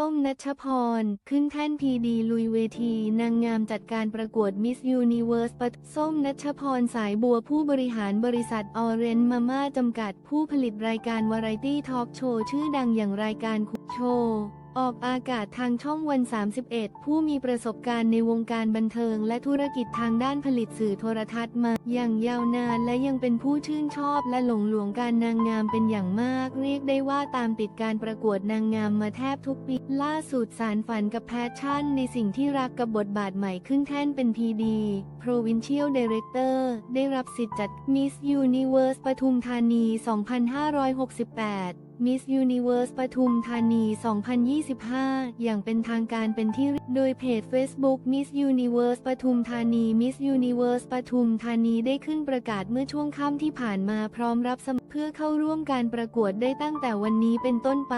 ส้มนัชพร ขึ้นแท่นพีดีลุยเวที นางงามจัดการประกวดมิสยูนิเวิร์สปส้มนัชพรสายบัวผู้บริหารบริษัทออเรนมาม่าจำกัดผู้ผลิตรายการวาไรตี้ทอล์กโชว์ชื่อดังอย่างรายการคุกโชว์ ออกอากาศทางช่องวัน 31 ผู้มีประสบการณ์ในวงการบันเทิง และธุรกิจทางด้านผลิตสื่อโทรทัศน์มา อย่างยาวนานและยังเป็นผู้ชื่นชอบและหลงหลวงการนางงามเป็นอย่างมาก เรียกได้ว่าตามติดการประกวดนางงามมาแทบทุกปี ล่าสุดสารฝันกับแพชชั่น ในสิ่งที่รักกับบทบาทใหม่ขึ้นแท่นเป็น PD Provincial Director ได้รับสิทธิ์จัด Miss Universe ปทุมธานี 2568 มิสยูนิเวิร์สปทุมธานี 2025 อย่างเป็นทางการเป็นที่ โดยเพจ Facebook Miss Universe ปทุมธานี Miss Universe ปทุมธานีได้ขึ้นประกาศเมื่อช่วงค่ำที่ผ่านมาพร้อมรับสมัครเพื่อเข้าร่วมการประกวดได้ตั้งแต่วันนี้เป็นต้นไป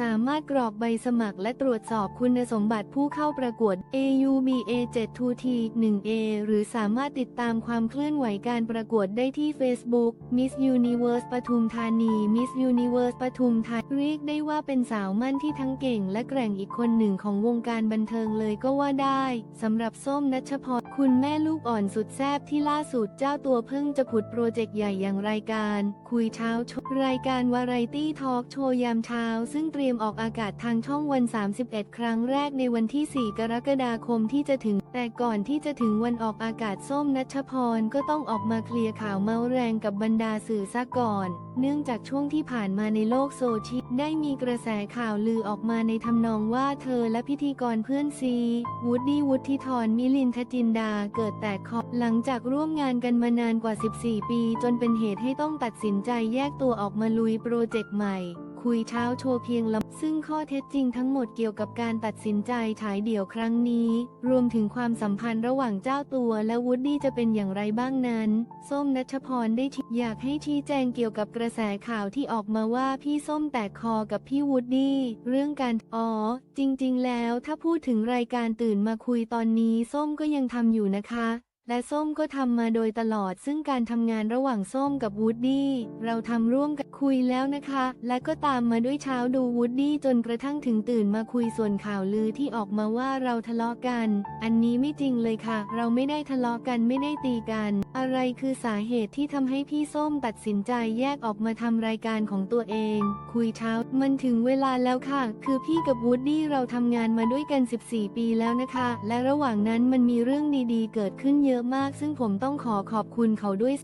สามารถกรอกใบสมัครและตรวจสอบคุณสมบัติผู้เข้าประกวด AUBA 7 2 T 1 A หรือสามารถติดตามความเคลื่อนไหวการประกวดได้ที่ Facebook Miss Universe ปทุมธานี Miss Universe ปทุมธานีเรียกได้ว่าเป็นสาวมั่นที่ทั้งเก่ง และแกร่งอีกคนหนึ่งของวงการบันเทิงเลยก็ว่าได้สำหรับส้มนัชพรคุณแม่ลูกอ่อนสุดแซ่บที่ล่าสุดเจ้าตัวเพิ่งจะผุดโปรเจกต์ใหญ่อย่างรายการ คุยเช้าโชว์รายการวาไรตี้ทอล์กโชว์ยามเช้าซึ่งตรียมออกอากาศทางช่องวัน 31 ครั้งแรกในวันที่ 4 กรกฎาคมที่จะถึง แต่ก่อนที่จะถึงวันออกอากาศส้มนัชพรก็ต้องออกมาเคลียร์ข่าวเมาแรงกับบรรดาสื่อซะก่อน เนื่องจากช่วงที่ผ่านมาในโลกโซเชียลได้มีกระแสข่าวลือออกมาในทำนองว่าเธอและพิธีกรเพื่อนซีวูดดี้วุฒิธรมิลินทจินดาเกิดแตกคอหลังจากร่วมงานกันมานานกว่า 14 ปี จนเป็นเหตุให้ต้องตัดสินใจแยกตัวออกมาลุยโปรเจกต์ใหม่ คุยเช้าโชว์เพียงลำซึ่งข้อเท็จจริงทั้งหมดเกี่ยวกับการตัดสินใจฉายเดี่ยวครั้งนี้ รวมถึงความสัมพันธ์ระหว่างเจ้าตัวและวูดดี้จะเป็นอย่างไรบ้างนั้น ส้มนัชพรได้อยากให้ชี้แจงเกี่ยวกับกระแสข่าวที่ออกมาว่าพี่ส้มแตกคอกับพี่วูดดี้เรื่องการอ๋อ จริง ๆ แล้วถ้าพูดถึงรายการตื่นมาคุยตอนนี้ส้มก็ยังทำอยู่นะคะ และส้มก็ทำมาโดยตลอด ซึ่งการทำงานระหว่างส้มกับวูดดี้เราทำร่วมกันคุยแล้วนะคะ และก็ตามมาด้วยเช้าดูวูดดี้จนกระทั่งถึงตื่นมาคุยส่วนข่าวลือที่ออกมาว่าเราทะเลาะกัน อันนี้ไม่จริงเลยค่ะ เราไม่ได้ทะเลาะกันไม่ได้ตีกัน อะไรคือสาเหตุที่ทำให้พี่ส้มตัดสินใจแยกออกมาทำรายการของตัวเอง คุยเช้า มันถึงเวลาแล้วค่ะ คือพี่กับวูดดี้เราทำงานมาด้วยกัน 14 ปีแล้วนะคะ และระหว่างนั้นมันมีเรื่องดีๆ เกิดขึ้นเยอะมาก ซึ่งผมต้องขอขอบคุณเขาด้วย